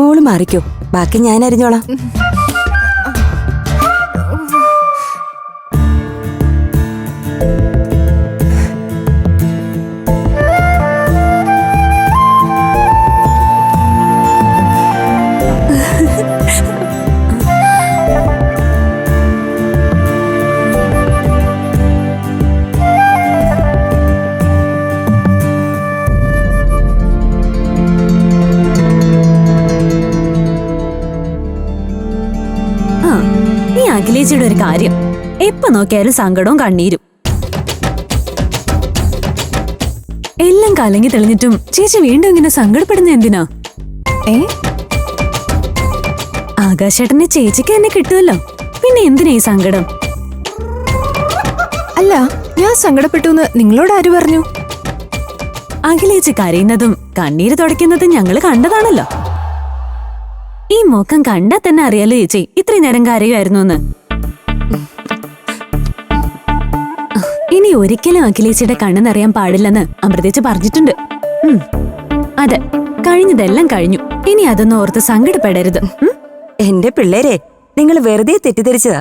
മോൾ മാറിക്കോ. ബാക്കി ഞാൻ അറിഞ്ഞോളാം അഖിലേച്ചിയുടെ ഒരു കാര്യം. എപ്പോ നോക്കിയാലും സങ്കടവും കണ്ണീരും. എല്ലാം കലങ്ങി തെളിഞ്ഞിട്ടും ചേച്ചി വീണ്ടും ഇങ്ങനെ സങ്കടപ്പെടുന്ന എന്തിനാ? ഏ? ആകാശേട്ടനെ ചേച്ചിക്ക് തന്നെ കിട്ടുമല്ലോ. പിന്നെ എന്തിനാ ഈ സങ്കടം? അല്ല ഞാൻ സങ്കടപ്പെട്ടു എന്ന് നിങ്ങളോട് ആര് പറഞ്ഞു? അഖിലേച്ചി കരയുന്നതും കണ്ണീര് തുടയ്ക്കുന്നതും ഞങ്ങൾ കണ്ടതാണല്ലോ. ഈ മുഖം കണ്ടാ തന്നെ അറിയാലോ ചേച്ചി. ഇത്രയും നേരം കരയുമായിരുന്നു എന്ന് ഇനി ഒരിക്കലും അഖിലേച്ചിയുടെ കണ്ണെന്നറിയാൻ നിറയാൻ പാടില്ലെന്ന് അമൃതേച്ച് പറഞ്ഞിട്ടുണ്ട്. അതെ കഴിഞ്ഞതെല്ലാം കഴിഞ്ഞു. ഇനി അതൊന്നും ഓർത്ത് സങ്കടപ്പെടരുത്? എന്റെ പിള്ളേരെ നിങ്ങൾ വെറുതെ തെറ്റിദ്ധരിച്ചതാ.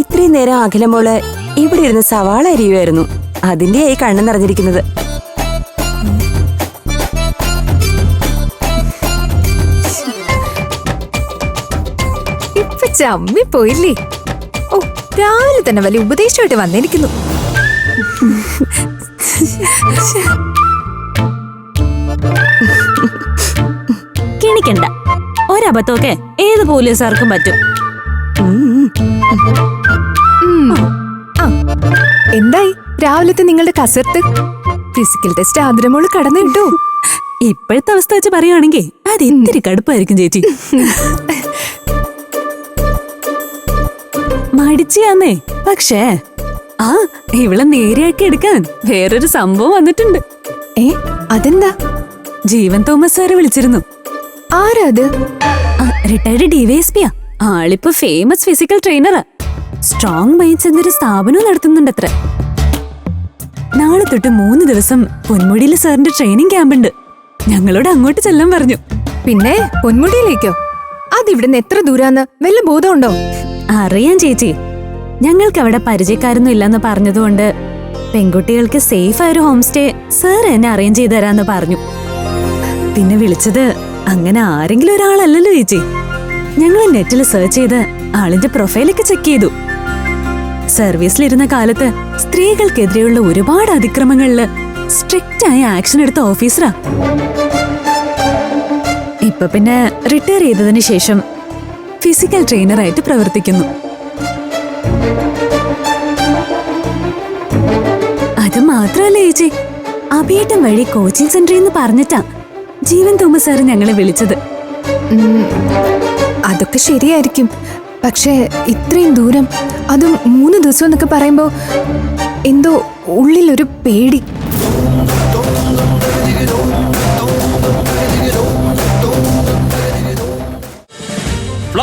ഇത്രയും നേരം അഖിലമോൾ ഇവിടെ ഇരുന്ന് സവാള അരിയുമായിരുന്നു അതിന്റെയായി കണ്ണു നിറഞ്ഞിരിക്കുന്നത് ഇപ്പൊ ചമ്മി പോയില്ലേ? ഓ രാവിലെ തന്നെ വലിയ ഉപദേശമായിട്ട് വന്നിരിക്കുന്നു. കിണിക്കണ്ട ഒരബദ്ധമൊക്കെ ഏത് പോലീസുകാർക്കും പറ്റും. എന്തായി? രാവിലത്തെ നിങ്ങളുടെ കസർത്ത് ഫിസിക്കൽ ടെസ്റ്റ് ആദരമോൾ കടന്നു കിട്ടോ ഇപ്പോഴത്തെ അവസ്ഥ വെച്ച് പറയുവാണെങ്കിൽ അത് ഇത്തിരി കടുപ്പായിരിക്കും ചേച്ചി. മടിച്ചാന്നേ. പക്ഷേ ആ ഇവളെ നേരെയാക്കി എടുക്കാൻ വേറൊരു സംഭവം വന്നിട്ടുണ്ട്. ഏ അതെന്താ? ജീവൻ തോമസ് സാറ് വിളിച്ചിരുന്നു. ആരാ അത് റിട്ടയർഡ് ഡിവൈഎസ്പിയാ ആളിപ്പോ ഫേമസ് ഫിസിക്കൽ ട്രെയിനറാ സ്ട്രോങ് മൈൻഡ്സ് എന്നൊരു സ്ഥാപനവും നടത്തുന്നുണ്ടത്ര. നാളെ തൊട്ട് മൂന്ന് ദിവസം പൊന്മുടിയിൽ സാറിന്റെ ട്രെയിനിങ് ക്യാമ്പുണ്ട് ഞങ്ങളോട് അങ്ങോട്ട് ചെല്ലാൻ പറഞ്ഞു. പിന്നെ പൊന്മുടിയിലേക്കോ? അതിവിടുന്ന് എത്ര ദൂരാന്ന് വല്ല ബോധമുണ്ടോ അറിയാം ചേച്ചി. ഞങ്ങൾക്ക് അവിടെ പരിചയക്കാരൊന്നും ഇല്ലെന്ന് പറഞ്ഞതുകൊണ്ട് പെൺകുട്ടികൾക്ക് സേഫ് ആയ ഒരു ഹോം സ്റ്റേ സാർ എന്നെ അറേഞ്ച് ചെയ്തു തരാന്ന് പറഞ്ഞു. പിന്നെ വിളിച്ചത് അങ്ങനെ ആരെങ്കിലും ഒരാളല്ലല്ലോ ചേച്ചി. ഞങ്ങൾ നെറ്റിൽ സെർച്ച് ചെയ്ത് ആളിന്റെ പ്രൊഫൈലൊക്കെ ചെക്ക് ചെയ്തു. സർവീസിലിരുന്ന കാലത്ത് സ്ത്രീകൾക്കെതിരെയുള്ള ഒരുപാട് അതിക്രമങ്ങളിൽ സ്ട്രിക്റ്റ് ആയ ആക്ഷൻ എടുത്ത ഓഫീസറാ ഇപ്പൊ പിന്നെ റിട്ടയർ ചെയ്തതിന് ശേഷം ഫിസിക്കൽ ട്രെയിനറായിട്ട് പ്രവർത്തിക്കുന്നു. അത് മാത്രമല്ല ഏച്ചി. അഭിയേട്ടം വഴി കോച്ചിങ് സെന്ററിൽ നിന്ന് പറഞ്ഞിട്ടാ ജീവൻ തോമസ് സാറ് ഞങ്ങളെ വിളിച്ചത്. അതൊക്കെ ശരിയായിരിക്കും. പക്ഷേ ഇത്രയും ദൂരം അതും മൂന്ന് ദിവസം എന്നൊക്കെ പറയുമ്പോ എന്തോ ഉള്ളിലൊരു പേടി.